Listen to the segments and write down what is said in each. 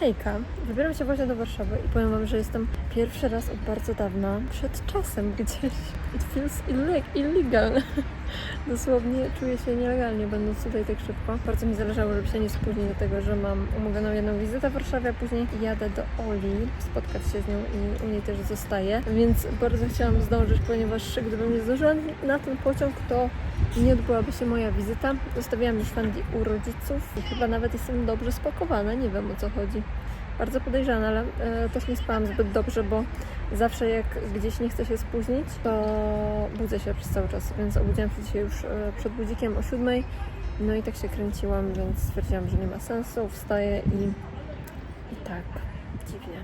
Hejka, wybieram się właśnie do Warszawy i powiem Wam, że jestem pierwszy raz od bardzo dawna przed czasem gdzieś. It feels illeg- illegal. Dosłownie czuję się nielegalnie będąc tutaj tak szybko. Bardzo mi zależało, żeby się nie spóźnić do tego, że mam umówioną jedną wizytę w Warszawie, a później jadę do Oli, spotkać się z nią i u niej też zostaję. Więc bardzo chciałam zdążyć, ponieważ gdybym nie zdążyła na ten pociąg, to nie odbyłaby się moja wizyta. Zostawiłam już Fendi u rodziców i chyba nawet jestem dobrze spakowana, nie wiem o co chodzi. Bardzo podejrzane, ale e, też nie spałam zbyt dobrze, bo zawsze jak gdzieś nie chcę się spóźnić, to budzę się przez cały czas, więc obudziłam się dzisiaj już e, przed budzikiem o siódmej. No i tak się kręciłam, więc stwierdziłam, że nie ma sensu, wstaję i, i tak, dziwnie,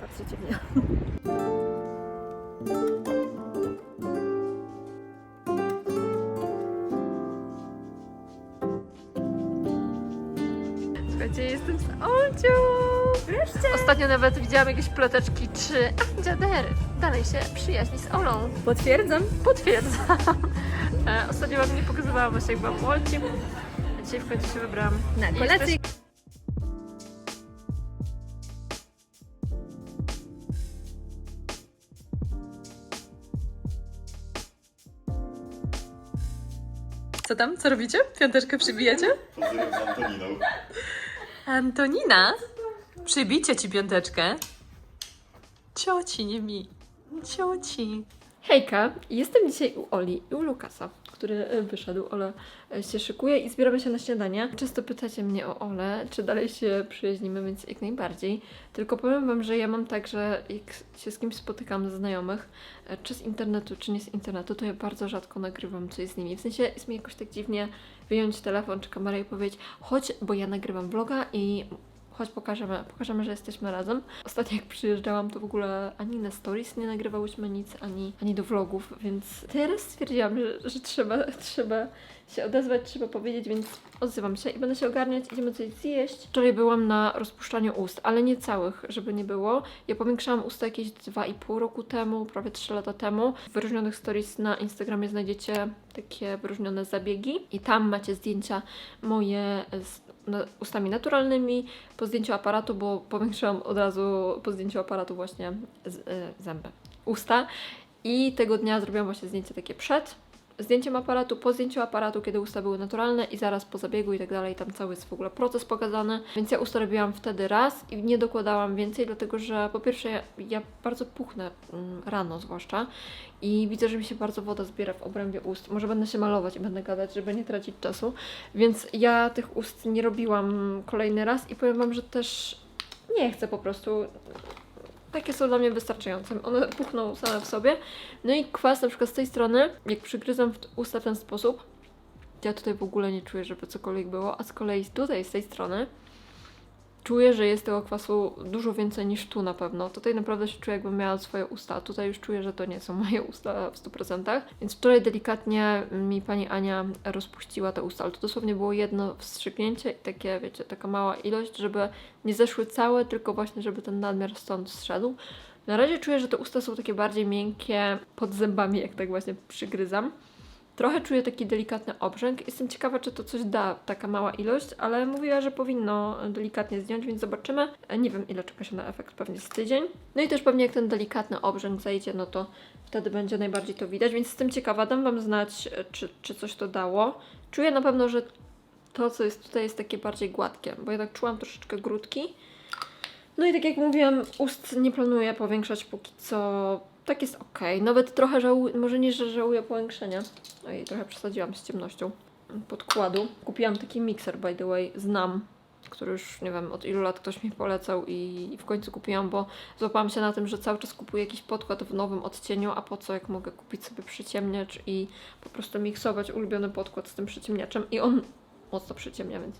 bardzo dziwnie. Olcią! Wreszcie! Ostatnio nawet widziałam jakieś ploteczki, czy Andzia Der dalej się przyjaźni z Olą. Potwierdzam. Potwierdzam. E, Ostatnio wam nie pokazywałam właśnie jak byłam w Olci. A dzisiaj w końcu się wybrałam. Na I kolację. jesteś- Co tam? Co robicie? Piąteczkę przybijacie? Pozdrawiam z Antoniną. Antonina? Przybicie ci piąteczkę. Cioci, nie mi. Cioci. Hejka, jestem dzisiaj u Oli i u Lukasa, który e, wyszedł. Ola e, się szykuje i zbieramy się na śniadanie. Często pytacie mnie o Olę, czy dalej się przyjaźnimy, więc jak najbardziej. Tylko powiem Wam, że ja mam tak, że jak się z kimś spotykam ze znajomych, e, czy z internetu, czy nie z internetu, to ja bardzo rzadko nagrywam coś z nimi. W sensie jest mi jakoś tak dziwnie wyjąć telefon czy kamerę i powiedzieć, chodź, bo ja nagrywam vloga i chodź pokażemy, pokażemy, że jesteśmy razem. Ostatnio jak przyjeżdżałam, to w ogóle ani na stories nie nagrywałyśmy nic, ani, ani do vlogów, więc teraz stwierdziłam, że, że trzeba, trzeba się odezwać, trzeba powiedzieć, więc odzywam się i będę się ogarniać, idziemy coś zjeść. Wczoraj byłam na rozpuszczaniu ust, ale nie całych, żeby nie było. Ja powiększałam usta jakieś 2,5 roku temu, prawie 3 lata temu. W wyróżnionych stories na Instagramie znajdziecie takie wyróżnione zabiegi i tam macie zdjęcia moje z ustami naturalnymi, po zdjęciu aparatu, bo powiększyłam od razu po zdjęciu aparatu właśnie z, y, zęby, usta i tego dnia zrobiłam właśnie zdjęcie takie przed zdjęciem aparatu, po zdjęciu aparatu, kiedy usta były naturalne i zaraz po zabiegu i tak dalej, tam cały jest w ogóle proces pokazany, więc ja usta robiłam wtedy raz i nie dokładałam więcej, dlatego że po pierwsze ja, ja bardzo puchnę mm, rano zwłaszcza i widzę, że mi się bardzo woda zbiera w obrębie ust. Może będę się malować i będę gadać, żeby nie tracić czasu. Więc ja tych ust nie robiłam kolejny raz i powiem Wam, że też nie chcę po prostu. Takie są dla mnie wystarczające. One puchną same w sobie. No i kwas na przykład z tej strony, jak przygryzam w usta w ten sposób, ja tutaj w ogóle nie czuję, żeby cokolwiek było, a z kolei tutaj z tej strony czuję, że jest tego kwasu dużo więcej niż tu na pewno. Tutaj naprawdę się czuję, jakbym miała swoje usta. Tutaj już czuję, że to nie są moje usta w 100%. Więc wczoraj delikatnie mi pani Ania rozpuściła te usta, ale to dosłownie było jedno wstrzyknięcie i takie, wiecie, taka mała ilość, żeby nie zeszły całe, tylko właśnie, żeby ten nadmiar stąd zszedł. Na razie czuję, że te usta są takie bardziej miękkie pod zębami, jak tak właśnie przygryzam. Trochę czuję taki delikatny obrzęk. Jestem ciekawa, czy to coś da, taka mała ilość, ale mówiła, że powinno delikatnie zdjąć, więc zobaczymy. E, Nie wiem, ile czeka się na efekt, pewnie z tydzień. No i też pewnie jak ten delikatny obrzęk zejdzie, no to wtedy będzie najbardziej to widać, więc jestem ciekawa. Dam Wam znać, e, czy, czy coś to dało. Czuję na pewno, że to, co jest tutaj, jest takie bardziej gładkie, bo ja tak czułam troszeczkę grudki. No i tak jak mówiłam, ust nie planuję powiększać póki co. Tak jest ok. Nawet trochę żałuję, może nie, że żałuję powiększenia. Oj, trochę przesadziłam z ciemnością podkładu. Kupiłam taki mikser, by the way, znam, który już nie wiem od ilu lat ktoś mi polecał i w końcu kupiłam, bo złapałam się na tym, że cały czas kupuję jakiś podkład w nowym odcieniu, a po co jak mogę kupić sobie przyciemniacz i po prostu miksować ulubiony podkład z tym przyciemniaczem i on mocno przyciemnia, więc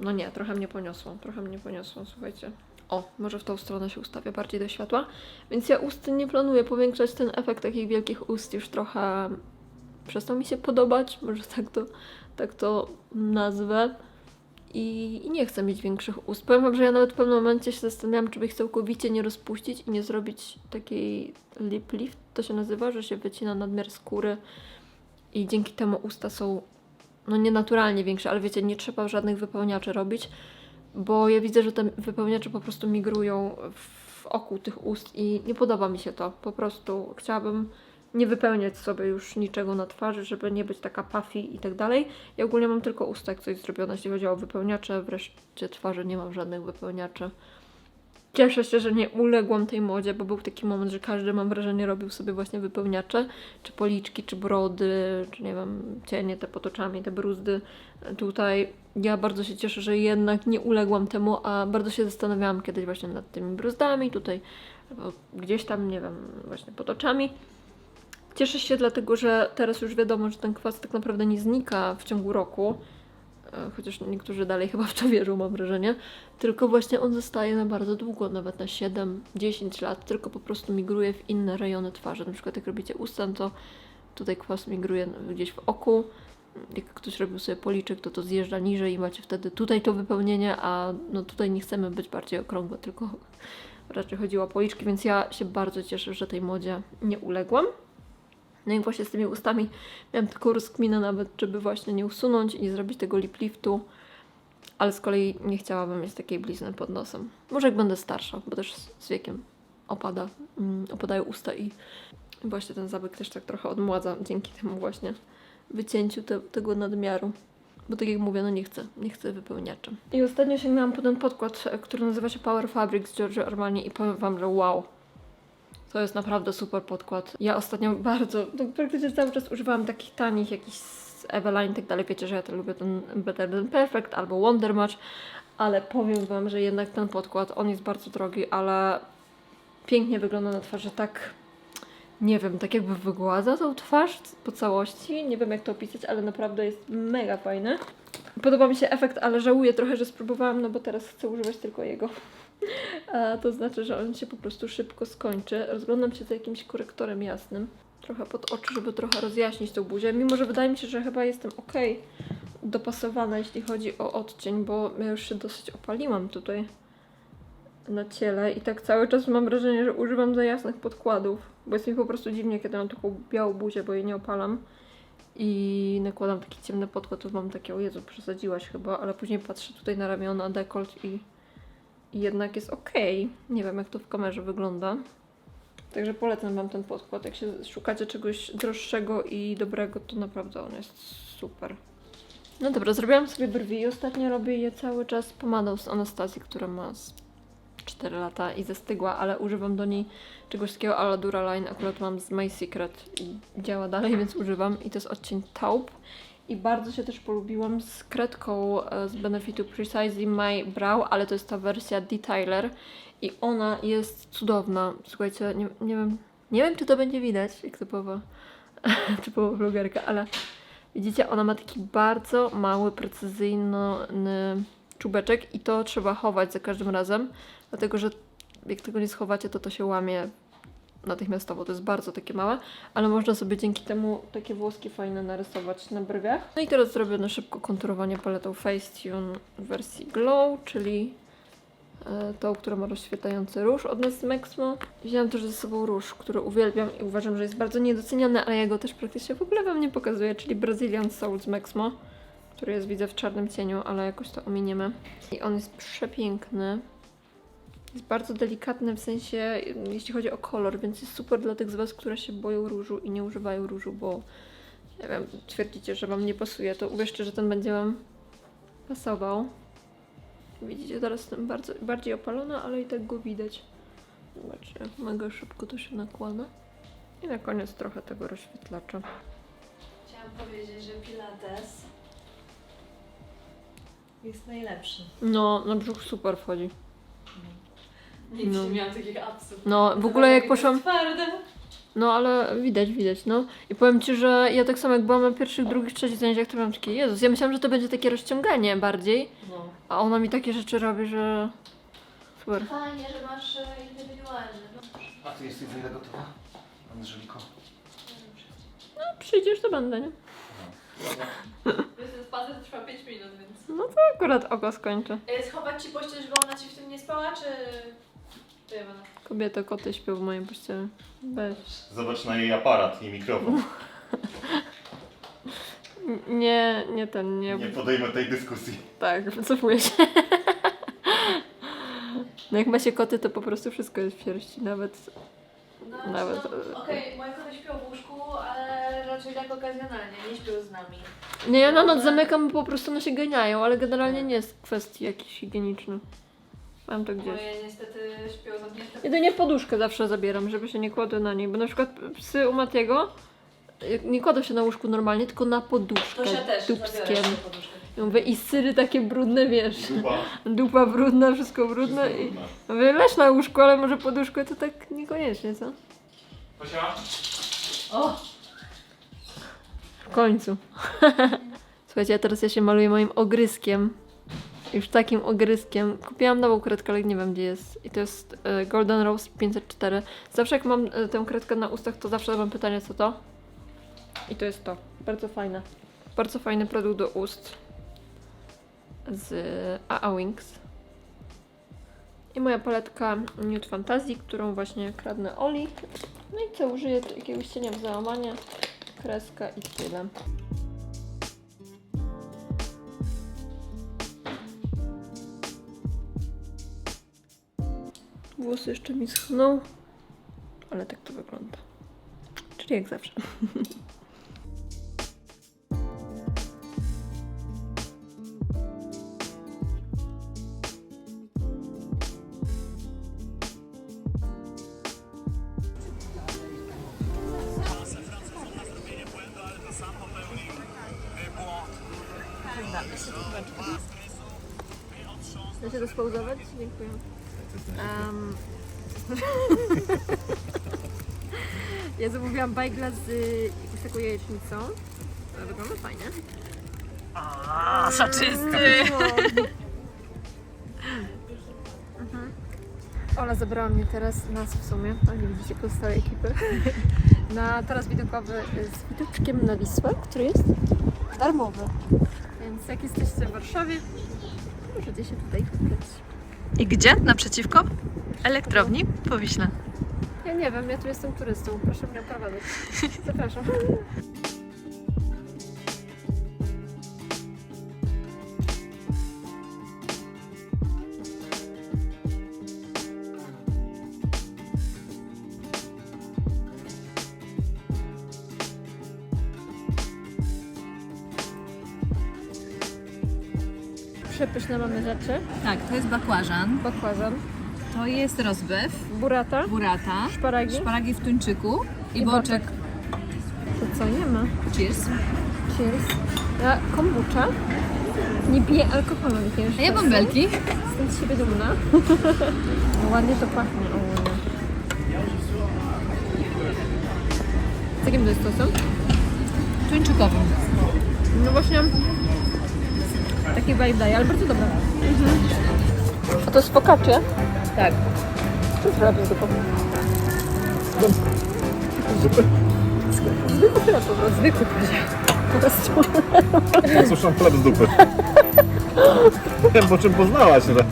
no nie, trochę mnie poniosło, trochę mnie poniosło, słuchajcie. O, może w tą stronę się ustawię bardziej do światła. Więc ja ust nie planuję powiększać ten efekt takich wielkich ust już trochę przestał mi się podobać, może tak to, tak to nazwę. I, I nie chcę mieć większych ust. Powiem wam, że ja nawet w pewnym momencie się zastanawiałam, czy by ich całkowicie nie rozpuścić i nie zrobić takiej lip lift, to się nazywa, że się wycina nadmiar skóry i dzięki temu usta są no nienaturalnie większe, ale wiecie, nie trzeba żadnych wypełniaczy robić, bo ja widzę, że te wypełniacze po prostu migrują w oku tych ust i nie podoba mi się to. Po prostu chciałabym nie wypełniać sobie już niczego na twarzy, żeby nie być taka puffy i tak dalej. Ja ogólnie mam tylko usta jak coś zrobione, jeśli chodzi o wypełniacze, wreszcie twarzy nie mam żadnych wypełniaczy. Cieszę się, że nie uległam tej modzie, bo był taki moment, że każdy, mam wrażenie, robił sobie właśnie wypełniacze, czy policzki, czy brody, czy nie wiem, cienie te pod oczami, te bruzdy. Tutaj ja bardzo się cieszę, że jednak nie uległam temu, a bardzo się zastanawiałam kiedyś właśnie nad tymi bruzdami, tutaj albo gdzieś tam, nie wiem, właśnie pod oczami. Cieszę się dlatego, że teraz już wiadomo, że ten kwas tak naprawdę nie znika w ciągu roku, chociaż niektórzy dalej chyba w to wierzą, mam wrażenie, tylko właśnie on zostaje na bardzo długo, nawet na 7-10 lat, tylko po prostu migruje w inne rejony twarzy. Na przykład jak robicie usta, to tutaj kwas migruje gdzieś w oku, jak ktoś robił sobie policzek, to to zjeżdża niżej i macie wtedy tutaj to wypełnienie, a no tutaj nie chcemy być bardziej okrągłe, tylko raczej chodziło o policzki, więc ja się bardzo cieszę, że tej modzie nie uległam. No i właśnie z tymi ustami miałam taką rozkminę nawet, żeby właśnie nie usunąć i nie zrobić tego lip liftu, ale z kolei nie chciałabym mieć takiej blizny pod nosem. Może jak będę starsza, bo też z wiekiem opada, mm, opadają usta i właśnie ten zabieg też tak trochę odmładza dzięki temu właśnie wycięciu te, tego nadmiaru. Bo tak jak mówię, no nie chcę, nie chcę wypełniaczem. I ostatnio sięgnęłam po ten podkład, który nazywa się Power Fabric z Giorgio Armani i powiem Wam, że wow. To jest naprawdę super podkład. Ja ostatnio bardzo, no praktycznie cały czas używałam takich tanich, jakichś z Eveline i tak dalej. Wiecie, że ja to lubię ten Better Than Perfect albo Wonder Match, ale powiem Wam, że jednak ten podkład, on jest bardzo drogi, ale pięknie wygląda na twarzy tak nie wiem, tak jakby wygładza tą twarz po całości. Nie wiem jak to opisać, ale naprawdę jest mega fajny. Podoba mi się efekt, ale żałuję trochę, że spróbowałam, no bo teraz chcę używać tylko jego. A to znaczy, że on się po prostu szybko skończy. Rozglądam się za jakimś korektorem jasnym. Trochę pod oczy, żeby trochę rozjaśnić tą buzię. Mimo, że wydaje mi się, że chyba jestem ok dopasowana, jeśli chodzi o odcień, bo ja już się dosyć opaliłam tutaj na ciele i tak cały czas mam wrażenie, że używam za jasnych podkładów, bo jest mi po prostu dziwnie, kiedy mam taką białą buzię, bo jej nie opalam i nakładam taki ciemny podkład, to mam takie, o Jezu, przesadziłaś chyba, ale później patrzę tutaj na ramiona, dekolt i, jednak jest okej. Nie wiem, jak to w kamerze wygląda. Także polecam Wam ten podkład. Jak się szukacie czegoś droższego i dobrego, to naprawdę on jest super. No dobra, zrobiłam sobie brwi i ostatnio robię je cały czas pomadą z Anastazji, która ma z 4 lata i zastygła, ale używam do niej czegoś takiego ala Duraline. Akurat mam z My Secret i działa dalej, więc używam. I to jest odcień taupe. I bardzo się też polubiłam z kredką e, z Benefitu Precisely My Brow, ale to jest ta wersja Detailer. I ona jest cudowna. Słuchajcie, nie, nie wiem, nie wiem czy to będzie widać, jak typowa, typowa vlogerka, ale widzicie, ona ma taki bardzo mały, precyzyjny czubeczek i to trzeba chować za każdym razem, dlatego że jak tego nie schowacie, to to się łamie natychmiastowo. To jest bardzo takie małe, ale można sobie dzięki temu takie włoski fajne narysować na brwiach. No i teraz zrobię na szybko konturowanie paletą Facetune w wersji Glow, czyli e, tą, która ma rozświetlający róż od nas z Mexmo. Wziąłam też ze sobą róż, który uwielbiam i uważam, że jest bardzo niedoceniony, ale ja go też praktycznie w ogóle Wam nie pokazuję, czyli Brazilian Soul z Mexmo, który jest widzę w czarnym cieniu, ale jakoś to ominiemy. I on jest przepiękny. Jest bardzo delikatny w sensie, jeśli chodzi o kolor, więc jest super dla tych z Was, które się boją różu i nie używają różu, bo nie wiem, twierdzicie, że Wam nie pasuje, to uwierzcie, że ten będzie Wam pasował. Widzicie, teraz jestem bardzo, bardziej opalona, ale i tak go widać. Zobaczcie, jak mega szybko to się nakłada. I na koniec trochę tego rozświetlacza. Chciałam powiedzieć, że Pilates jest najlepszy. No, na brzuch super wchodzi. Nigdy No. nie miałam takich apsów. No, w ogóle jak poszłam... Twarde. No, ale widać, widać, no. I powiem Ci, że ja tak samo jak byłam na pierwszych, drugich, trzecich zajęciach, to miałam takie, Jezus, ja myślałam, że to będzie takie rozciąganie bardziej, No. a ona mi takie rzeczy robi, że... Super. Fajnie, że masz e, indywidualny. No. A ty jesteś za ile gotowa? Angeliko? No, przyjdziesz, to będę, nie? Ten spacer trwa 5 minut, więc... No to akurat oko skończę. E, Schować ci pościel, żeby ona ci w tym nie spała, czy... Kobiety, koty śpią w mojej pościeli. Weź. Zobacz na jej aparat i mikrofon. N- Nie, nie ten, nie. Nie podejmę tej dyskusji. Tak, wycofuję się. No jak ma się koty, to po prostu wszystko jest w sierści, nawet... No, Nawet, no, e, Okej, moje koty śpią w łóżku, ale raczej tak okazjonalnie, nie śpią z nami. Nie, ja na noc zamykam, bo po prostu one się ganiają, ale generalnie nie jest kwestii jakichś higienicznych. Mam to gdzieś. Moje niestety śpią zamknięte. Jedynie poduszkę zawsze zabieram, żeby się nie kładły na niej, bo na przykład psy u Matiego jak nie kładą się na łóżku normalnie, tylko na poduszkę To się też dupskiem. poduszkę. I mówię, i syry takie brudne, wiesz, Dupa. dupa brudna, wszystko brudne i mówię, leż na łóżku, ale może poduszkę to tak niekoniecznie, co? Tosia? O! W końcu. Słuchajcie, a teraz ja się maluję moim ogryskiem. Już takim ogryskiem. Kupiłam nową kredkę, ale nie wiem gdzie jest. I to jest e, Golden Rose 504. Zawsze jak mam e, tę kredkę na ustach, to zawsze mam pytanie co to. I to jest to. Bardzo fajne. Bardzo fajny produkt do ust. Z AA Wings. I moja paletka Nude Fantasy, którą właśnie kradnę Oli. No i co, użyję jakiegoś cienia w załamanie kreska i tyle. Włosy jeszcze mi schną, ale tak to wygląda. Czyli jak zawsze. Da się to spauzować? Dziękuję. Um, ja zamówiłam bajgla z y, jakąś taką jajecznicą. To wygląda fajnie. A, soczysty! Mhm. Ola zabrała mnie teraz, nas w sumie, a nie widzicie pozostałej ekipy, na taras widokowy z widoczkiem na Wisłę, który jest darmowy. Więc jak jesteście w Warszawie, możecie się tutaj kupić. I gdzie? Naprzeciwko? Elektrowni? Powiśle. Ja nie wiem, ja tu jestem turystą, proszę mnie oprowadzić. Zapraszam. Przepyszne mamy rzeczy. Tak, to jest bakłażan, Bakłażan, to jest rozbew, burata, burata, szparagi szparagi w tuńczyku i, I boczek. To co, nie ma? Cheers. Cheers. Ja kombucha. Nie piję alkoholu, A ja bąbelki. Jestem z siebie dumna. Ładnie to pachnie ogólnie. Z jakim to jest sosem? Tuńczykowym. No właśnie taki vibe daje, ale bardzo dobre. A to jest focaccia? Tak. Co to robię z dupą? Zwykły chleb po prostu. Zwykły Po prostu. Suszą chleb z dupy. Wiem, po czym poznałaś, ale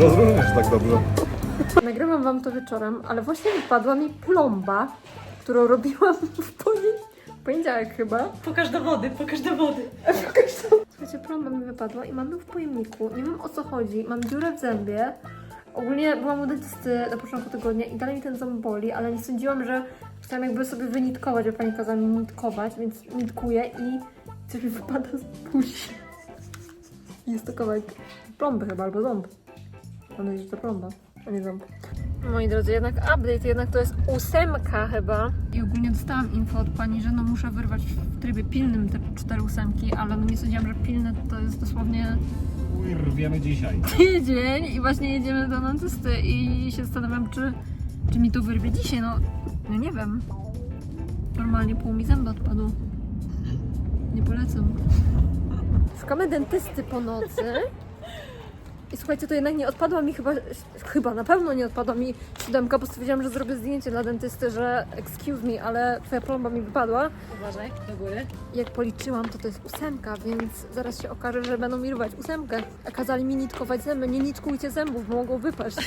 rozróżniasz tak dobrze. Nagrywam wam to wieczorem, ale właśnie wypadła mi plomba, którą robiłam w poni- poniedziałek chyba. Pokaż dowody, pokaż dowody. Słuchajcie, plomba mi wypadła i mam ją w pojemniku. Nie wiem o co chodzi, mam dziurę w zębie. Ogólnie byłam u dentysty na początku tygodnia i dalej mi ten ząb boli, ale nie sądziłam, że chciałam jakby sobie wynitkować, bo pani kazała mi nitkować, więc nitkuję i coś mi wypada z buzi. Jest to kawałek plomby chyba, albo ząb. Mam nadzieję, że to plomba, nie ząb. Moi drodzy, jednak update, jednak to jest ósemka chyba. I ogólnie dostałam info od pani, że no muszę wyrwać w trybie pilnym te cztery ósemki, ale no nie sądziłam, że pilne to jest dosłownie rwiemy dzisiaj. tydzień i właśnie jedziemy do dentysty i się zastanawiam, czy, czy mi to wyrwie dzisiaj, no, no nie wiem. Normalnie pół mi zęby odpadło. Nie polecam. Szukamy dentysty po nocy. I słuchajcie, to jednak nie odpadła mi chyba, chyba na pewno nie odpadła mi siódemka, bo stwierdziłam, że zrobię zdjęcie dla dentysty, że excuse me, ale twoja plomba mi wypadła. Uważaj, do góry. Jak policzyłam, to to jest ósemka, więc zaraz się okaże, że będą mi rwać ósemkę. A kazali mi nitkować zęby. Nie nitkujcie zębów, bo mogą wypaść.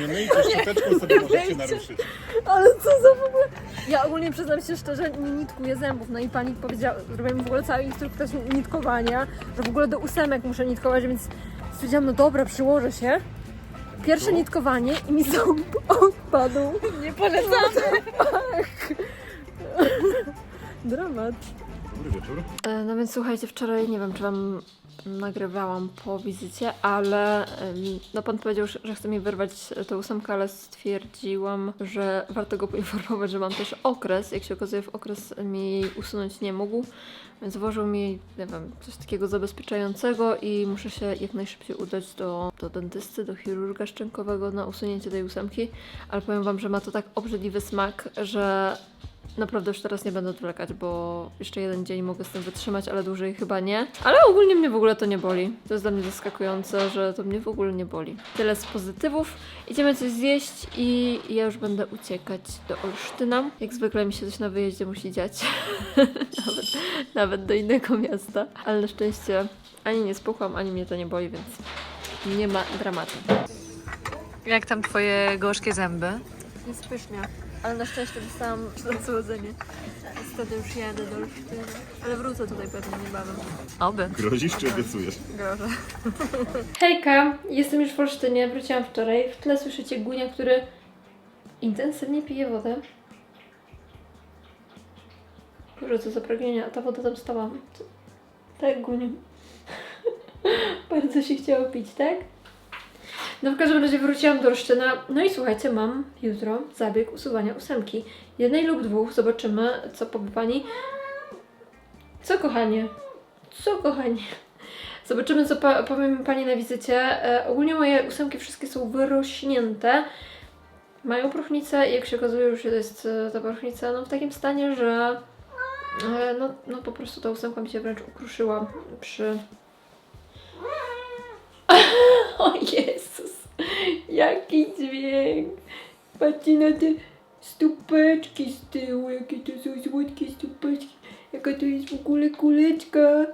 Nie myjcie szczoteczką, sobie możecie naruszyć. Ale co za w ogóle... Ja ogólnie przyznam się szczerze, nie nitkuję zębów. No i pani powiedziała, zrobiła mi w ogóle cały instruktaż nitkowania, że w ogóle do ósemek muszę nitkować, więc Stwierdziłam, no dobra, przyłożę się. Pierwsze nitkowanie i mi ząb odpadł. Nie polecamy. Dramat. Dobry wieczór. E, No więc słuchajcie, wczoraj nie wiem, czy wam nagrywałam po wizycie, ale no pan powiedział, że chce mi wyrwać tę ósemkę, ale stwierdziłam, że warto go poinformować, że mam też okres. Jak się okazuje, w okres mi usunąć nie mógł, więc włożył mi, nie wiem, coś takiego zabezpieczającego i muszę się jak najszybciej udać do, do dentysty, do chirurga szczękowego na usunięcie tej ósemki, ale powiem wam, że ma to tak obrzydliwy smak, że Naprawdę już teraz nie będę odwlekać, bo jeszcze jeden dzień mogę z tym wytrzymać, ale dłużej chyba nie. Ale ogólnie mnie w ogóle to nie boli. To jest dla mnie zaskakujące, że to mnie w ogóle nie boli. Tyle z pozytywów. Idziemy coś zjeść i ja już będę uciekać do Olsztyna. Jak zwykle mi się coś na wyjeździe musi dziać. nawet, nawet do innego miasta. Ale na szczęście ani nie spuchłam, ani mnie to nie boli, więc nie ma dramatu. Jak tam twoje gorzkie zęby? Jest pysznie, ale na szczęście dostałam zasłodzenie. Wtedy już jadę do Olsztyna. Ale wrócę tutaj pewnie niebawem. Oby. Grozisz czy obiecujesz? Gorzej. Hejka, jestem już w Olsztynie, wróciłam wczoraj. W tle słyszycie Gunia, który intensywnie pije wodę. Boże, co za a ta woda tam stała. Co- Tak, Guniu. Bardzo się chciało pić, tak? No w każdym razie wróciłam do Olsztyna. No i słuchajcie, mam jutro zabieg usuwania ósemki. Jednej lub dwóch. Zobaczymy, co powie pani. Co kochanie? Co kochanie? Zobaczymy, co pa- powie mi Pani na wizycie. E, ogólnie moje ósemki wszystkie są wyrośnięte. Mają próchnicę i jak się okazuje, już jest e, ta próchnica no, w takim stanie, że e, no, no po prostu ta ósemka mi się wręcz ukruszyła przy... o Patrzcie na te stupeczki z tyłu, jakie to są słodkie stupeczki. Jaka to jest w ogóle kuleczka.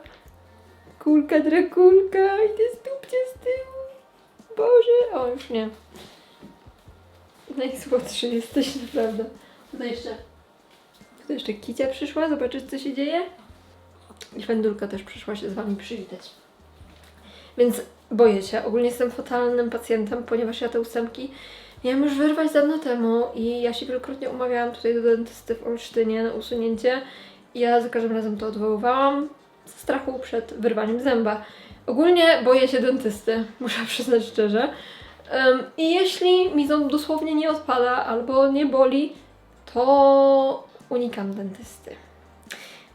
Kulka, drakulka i te stópcie z tyłu. Boże, o już nie. Najsłodszy jesteś naprawdę. Tutaj jeszcze, tutaj jeszcze Kicia przyszła, zobaczyć co się dzieje. I Wendulka też przyszła się z Wami przywitać. Więc boję się. Ogólnie jestem fatalnym pacjentem, ponieważ ja te ósemki miałam już wyrwać dawno temu i ja się wielokrotnie umawiałam tutaj do dentysty w Olsztynie na usunięcie i ja za każdym razem to odwoływałam ze strachu przed wyrwaniem zęba. Ogólnie boję się dentysty, muszę przyznać szczerze. Em, I jeśli mi ząb dosłownie nie odpada albo nie boli, to unikam dentysty.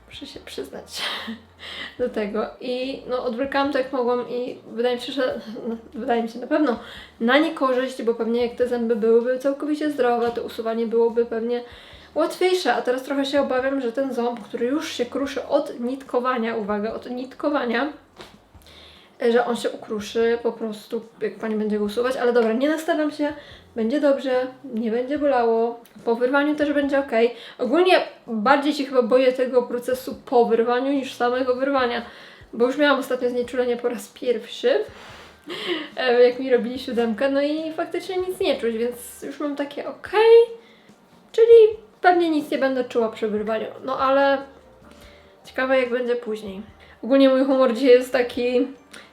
Muszę się przyznać do tego. I no, odwlekałam to jak mogłam i wydaje mi się, że no, wydaje mi się na pewno na niekorzyść, bo pewnie jak te zęby byłyby całkowicie zdrowe, to usuwanie byłoby pewnie łatwiejsze, a teraz trochę się obawiam, że ten ząb, który już się kruszy od nitkowania, uwaga, od nitkowania, e, że on się ukruszy po prostu, jak pani będzie go usuwać, ale dobra, nie nastawiam się, będzie dobrze, nie będzie bolało, po wyrwaniu też będzie ok. Ogólnie bardziej się chyba boję tego procesu po wyrwaniu niż samego wyrwania, bo już miałam ostatnio znieczulenie po raz pierwszy, e, jak mi robili siódemkę, no i faktycznie nic nie czuć, więc już mam takie ok, czyli pewnie nic nie będę czuła przy wyrwaniu, no ale ciekawe jak będzie później. Ogólnie mój humor dzisiaj jest taki.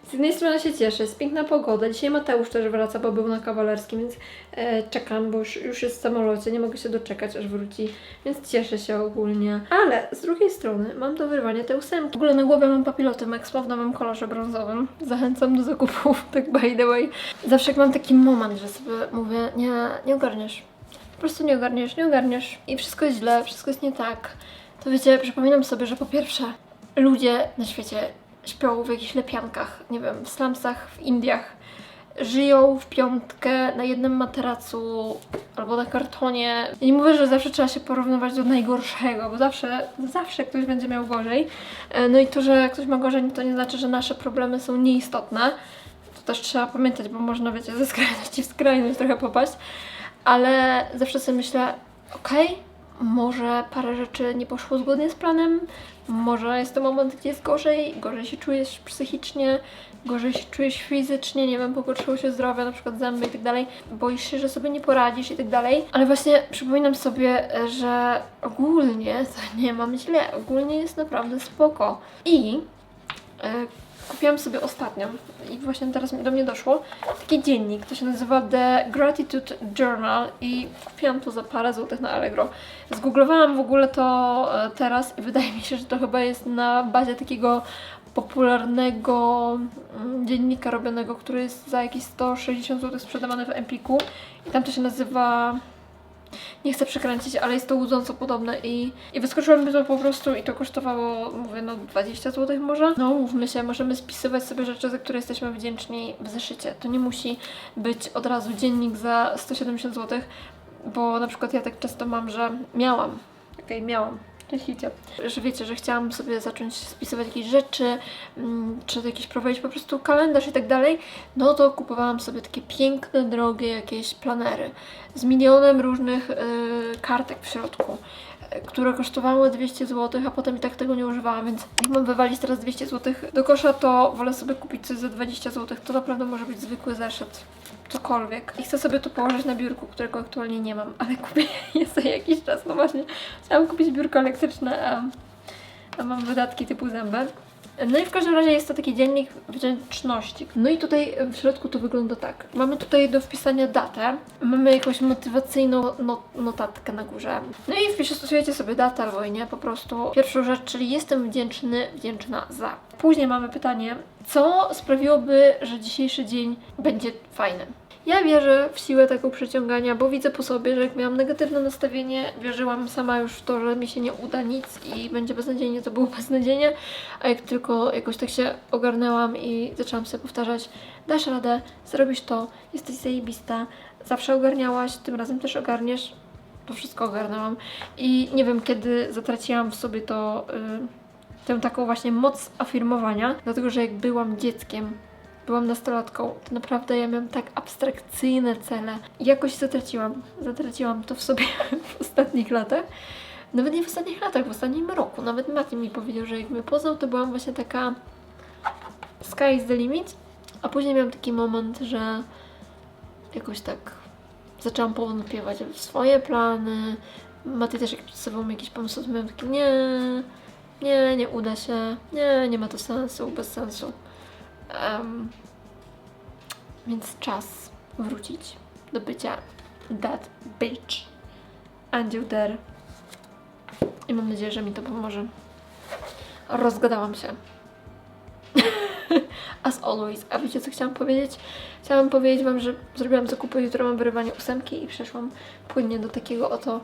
Z jednej strony się cieszę, jest piękna pogoda. Dzisiaj Mateusz też wraca, bo był na kawalerskim, więc e, czekam, bo już, już jest w samolocie, nie mogę się doczekać, aż wróci, więc cieszę się ogólnie. Ale z drugiej strony mam do wyrwania te ósemki. W ogóle na głowie mam papiloty Maxma w nowym kolorze brązowym. Zachęcam do zakupów, tak by the way. Zawsze jak mam taki moment, że sobie mówię, nie, nie ogarniesz. Po prostu nie ogarniesz, nie ogarniesz. I wszystko jest źle, wszystko jest nie tak. To wiecie, przypominam sobie, że po pierwsze, ludzie na świecie śpią w jakichś lepiankach, nie wiem, w slumsach w Indiach. Żyją w piątkę na jednym materacu albo na kartonie. Ja nie mówię, że zawsze trzeba się porównywać do najgorszego, bo zawsze, zawsze ktoś będzie miał gorzej. E, No i to, że ktoś ma gorzej, to nie znaczy, że nasze problemy są nieistotne. To też trzeba pamiętać, bo można, wiecie, ze skrajności w skrajność trochę popaść. Ale zawsze sobie myślę, okej, może parę rzeczy nie poszło zgodnie z planem, może jest to moment, gdzie jest gorzej, gorzej się czujesz psychicznie, gorzej się czujesz fizycznie, nie wiem, pogorszyło się zdrowie, na przykład zęby i tak dalej, boisz się, że sobie nie poradzisz i tak dalej, ale właśnie przypominam sobie, że ogólnie to nie mam źle, ogólnie jest naprawdę spoko. I e, kupiłam sobie ostatnio i właśnie teraz do mnie doszło taki dziennik, to się nazywa The Gratitude Journal i kupiłam to za parę złotych na Allegro. Zgooglowałam w ogóle to e, teraz i wydaje mi się, że to chyba jest na bazie takiego popularnego mm, dziennika robionego, który jest za jakieś 160 zł sprzedawany w Empiku i tam to się nazywa nie chcę przekręcić, ale jest to łudząco podobne i, i wyskoczyło mi to po prostu i to kosztowało, mówię, no 20 zł może. No mówmy się, możemy spisywać sobie rzeczy, za które jesteśmy wdzięczni w zeszycie. To nie musi być od razu dziennik za 170 zł, bo na przykład ja tak często mam, że miałam, okej, miałam, Myślicie, że wiecie, że chciałam sobie zacząć spisywać jakieś rzeczy, mm, czy jakiś prowadzić po prostu kalendarz i tak dalej, no to kupowałam sobie takie piękne, drogie jakieś planery z milionem różnych y, kartek w środku, które kosztowały 200 zł, a potem i tak tego nie używałam, więc jak mam wywalić teraz 200 zł do kosza, to wolę sobie kupić coś za 20 zł. To naprawdę może być zwykły zeszyt. Cokolwiek. I chcę sobie to położyć na biurku, którego aktualnie nie mam, ale kupię je za jakiś czas. No właśnie, chciałam kupić biurko elektryczne, a, a mam wydatki typu zęby. No i w każdym razie jest to taki dziennik wdzięczności. No i tutaj w środku to wygląda tak. Mamy tutaj do wpisania datę, mamy jakąś motywacyjną no, notatkę na górze. No i wpisz, stosujecie sobie datę albo i nie, po prostu pierwszą rzecz, czyli jestem wdzięczny, wdzięczna za. Później mamy pytanie, co sprawiłoby, że dzisiejszy dzień będzie fajny. Ja wierzę w siłę tego przyciągania, bo widzę po sobie, że jak miałam negatywne nastawienie, wierzyłam sama już w to, że mi się nie uda nic i będzie beznadziejnie, to było beznadziejnie, a jak tylko jakoś tak się ogarnęłam i zaczęłam sobie powtarzać, dasz radę, zrobisz to, jesteś zajebista, zawsze ogarniałaś, tym razem też ogarniesz, to wszystko ogarnęłam. I nie wiem kiedy zatraciłam w sobie to, y, tę taką właśnie moc afirmowania, dlatego że jak byłam dzieckiem, byłam nastolatką, to naprawdę ja miałam tak abstrakcyjne cele. Jakoś zatraciłam, zatraciłam to w sobie w ostatnich latach. Nawet nie w ostatnich latach, w ostatnim roku. Nawet Mati mi powiedział, że jak mnie poznał, to byłam właśnie taka sky is the limit. A później miałam taki moment, że jakoś tak zaczęłam powątpiewać w swoje plany. Mati też jak przedstawiał mi jakiś pomysł, to miałam nie, nie, nie uda się, nie, nie ma to sensu, bez sensu. Em, więc czas wrócić do bycia that bitch and you there. I mam nadzieję, że mi to pomoże. Rozgadałam się. As always. A wiecie co chciałam powiedzieć? Chciałam powiedzieć wam, że zrobiłam zakupy, jutro mam wyrywanie ósemki i przeszłam płynnie do takiego oto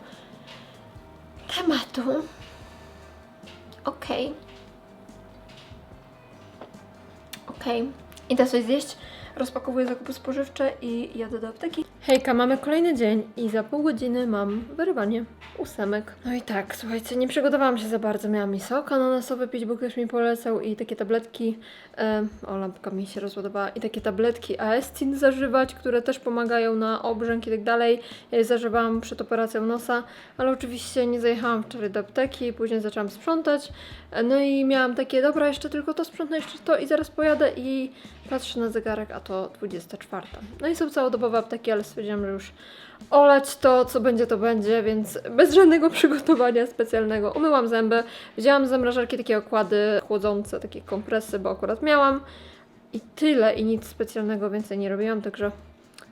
tematu. Okej. Okej. Idę coś zjeść, rozpakowuję zakupy spożywcze i jadę do apteki. Hejka, mamy kolejny dzień i za pół godziny mam wyrywanie ósemek. No i tak, słuchajcie, nie przygotowałam się za bardzo. Miałam i sok ananasowy pić, bo ktoś mi polecał i takie tabletki, o lampka mi się rozładowała, i takie tabletki Aestin zażywać, które też pomagają na obrzęk i tak dalej. Ja je zażywałam przed operacją nosa, ale oczywiście nie zajechałam wczoraj do apteki, później zaczęłam sprzątać. No i miałam takie, dobra, jeszcze tylko to sprzątnę, jeszcze to i zaraz pojadę i patrzę na zegarek, a to 24. No i są całodobowe apteki, ale stwierdziłam, że już olać to, co będzie, to będzie, więc bez żadnego przygotowania specjalnego. Umyłam zęby, wzięłam z zamrażarki takie okłady chłodzące, takie kompresy, bo akurat miałam i tyle i nic specjalnego więcej nie robiłam, także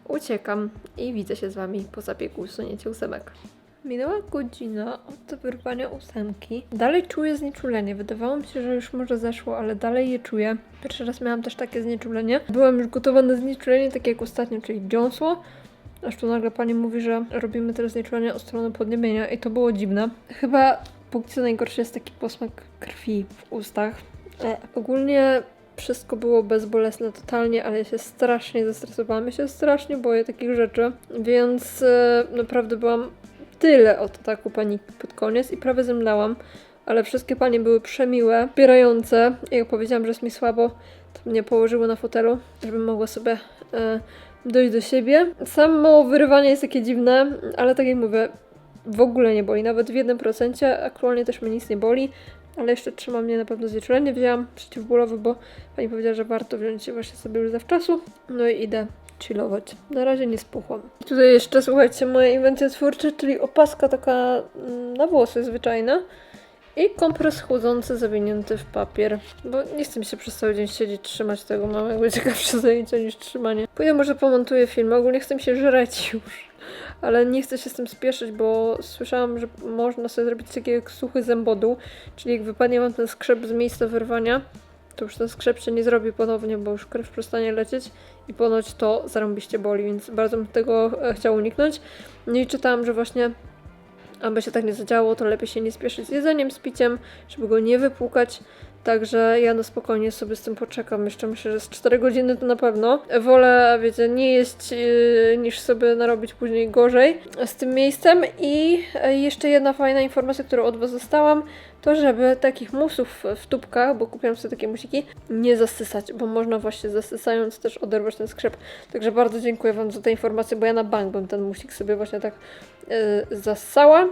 uciekam i widzę się z Wami po zabiegu usunięcia ósemek. Minęła godzina od wyrwania ósemki. Dalej czuję znieczulenie. Wydawało mi się, że już może zeszło, ale dalej je czuję. Pierwszy raz miałam też takie znieczulenie. Byłam już gotowa na znieczulenie, takie jak ostatnio, czyli dziąsło. Aż tu nagle pani mówi, że robimy teraz znieczulenie o stronę podniebienia i to było dziwne. Chyba póki co najgorszy jest taki posmak krwi w ustach. E, ogólnie wszystko było bezbolesne totalnie, ale ja się strasznie zestresowałam. Ja się strasznie boję takich rzeczy, więc e, naprawdę byłam tyle od ataku paniki pod koniec i prawie zemdlałam. Ale wszystkie panie były przemiłe, wspierające. Jak powiedziałam, że jest mi słabo, to mnie położyły na fotelu, żebym mogła sobie e, dojść do siebie. Samo wyrywanie jest takie dziwne, ale tak jak mówię, w ogóle nie boli. Nawet w 1%. Aktualnie też mnie nic nie boli, ale jeszcze trzyma mnie na pewno znieczulenie. Wzięłam przeciwbólowy, bo pani powiedziała, że warto wziąć właśnie sobie już zawczasu. No i idę chillować. Na razie nie spuchłam. I tutaj jeszcze słuchajcie, moje inwencje twórcze, czyli opaska taka mm, na włosy zwyczajna. I kompres chłodzący zawinięty w papier, bo nie chcę mi się przez cały dzień siedzieć, trzymać tego, mam jakby ciekawsze zajęcia niż trzymanie. Pójdę może pomontuję film, ogólnie chcę mi się żreć już. Ale nie chcę się z tym spieszyć, bo słyszałam, że można sobie zrobić taki jak suchy zębodół, czyli jak wypadnie wam ten skrzep z miejsca wyrwania, to już ten skrzep się nie zrobi ponownie, bo już krew przestanie lecieć i ponoć to zarąbiście boli, więc bardzo bym tego e, chciała uniknąć. No i czytałam, że właśnie aby się tak nie zadziało, to lepiej się nie spieszyć z jedzeniem, z piciem, żeby go nie wypłukać. Także ja na spokojnie sobie z tym poczekam. Jeszcze myślę, że z 4 godziny to na pewno. Wolę, wiecie, nie jeść yy, niż sobie narobić później gorzej z tym miejscem. I e, jeszcze jedna fajna informacja, którą od Was dostałam, to żeby takich musów w tubkach, bo kupiłam sobie takie musiki, nie zasysać, bo można właśnie zasysając też oderwać ten skrzep. Także bardzo dziękuję Wam za tę informację, bo ja na bank bym ten musik sobie właśnie tak yy, zassała.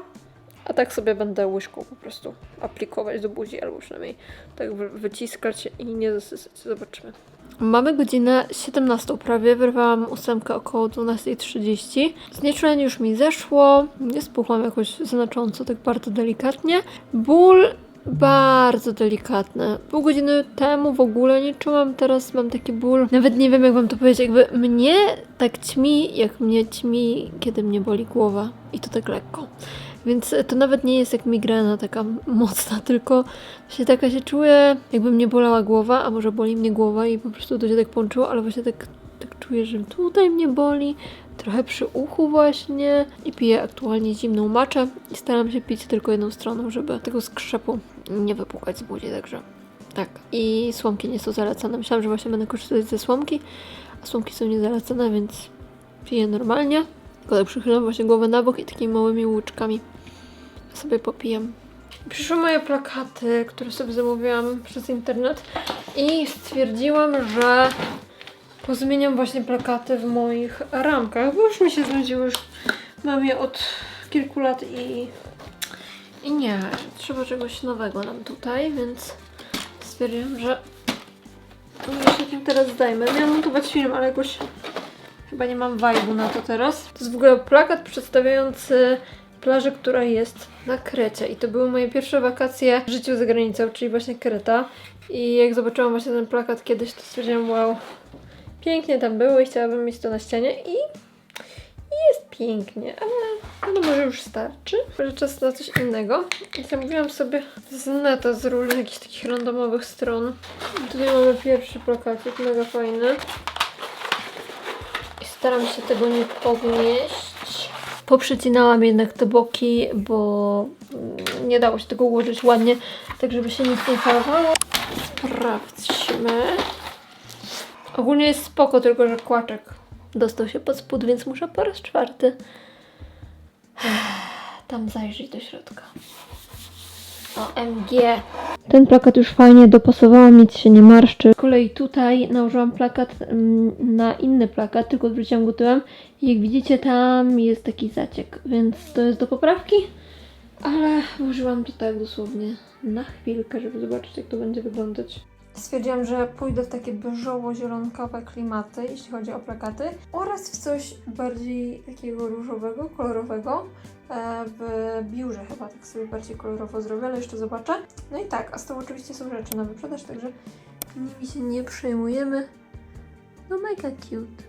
A tak sobie będę łyżką po prostu aplikować do buzi, albo przynajmniej tak wy- wyciskać i nie zasysać. Zobaczymy. Mamy godzinę 17 prawie, wyrwałam ósemkę około 12.30. Znieczulenie już mi zeszło, nie spuchłam jakoś znacząco, tak bardzo delikatnie. Ból bardzo delikatny. Pół godziny temu w ogóle nie czułam, teraz mam taki ból. Nawet nie wiem jak wam to powiedzieć, jakby mnie tak ćmi, jak mnie ćmi, kiedy mnie boli głowa. I to tak lekko. Więc to nawet nie jest jak migrena taka mocna, tylko się taka się czuję, jakby mnie bolała głowa, a może boli mnie głowa i po prostu to się tak połączyło, ale właśnie tak, tak czuję, że tutaj mnie boli, trochę przy uchu właśnie i piję aktualnie zimną maczę i staram się pić tylko jedną stroną, żeby tego skrzepu nie wypłukać z buzi, także tak. I słomki nie są zalecane. Myślałam, że właśnie będę korzystać ze słomki, a słomki są niezalecane, więc piję normalnie. Tylko tak przychylam właśnie głowę na bok i takimi małymi łyczkami sobie popijam. Przyszły moje plakaty, które sobie zamówiłam przez internet i stwierdziłam, że pozmieniam właśnie plakaty w moich ramkach, bo już mi się znudziły, już mam je od kilku lat i, i nie, trzeba czegoś nowego nam tutaj, więc stwierdziłam, że może się tym teraz zajmę. Miałam montować film, ale jakoś chyba nie mam vibe'u na to teraz. To jest w ogóle plakat przedstawiający plażę, która jest na Krecie. I to były moje pierwsze wakacje w życiu za granicą, czyli właśnie Kreta. I jak zobaczyłam właśnie ten plakat kiedyś, to stwierdziłam, wow, pięknie tam było i chciałabym mieć to na ścianie. I, i jest pięknie, ale no może już starczy. Może czas na coś innego. I zamówiłam sobie z neta, z różnych jakichś takich randomowych stron. I tutaj mamy pierwszy plakacik, mega fajny. I staram się tego nie podnieść. Poprzecinałam jednak te boki, bo nie dało się tego ułożyć ładnie, tak żeby się nic nie falowało. Sprawdźmy. Ogólnie jest spoko, tylko że kłaczek dostał się pod spód, więc muszę po raz czwarty tam zajrzeć do środka. OMG. Ten plakat już fajnie dopasowałam, nic się nie marszczy. Z kolei tutaj nałożyłam plakat mm, na inny plakat, tylko odwróciłam go tyłem. I jak widzicie, tam jest taki zaciek, więc to jest do poprawki. Ale włożyłam to tak dosłownie na chwilkę, żeby zobaczyć, jak to będzie wyglądać. Stwierdziłam, że pójdę w takie beżowo-zielonkowe klimaty, jeśli chodzi o plakaty, oraz w coś bardziej takiego różowego, kolorowego. E, w biurze chyba, tak sobie bardziej kolorowo zrobię, ale jeszcze zobaczę. No i tak, a z tą oczywiście są rzeczy na wyprzedaż, także nimi się nie przejmujemy. No mega cute.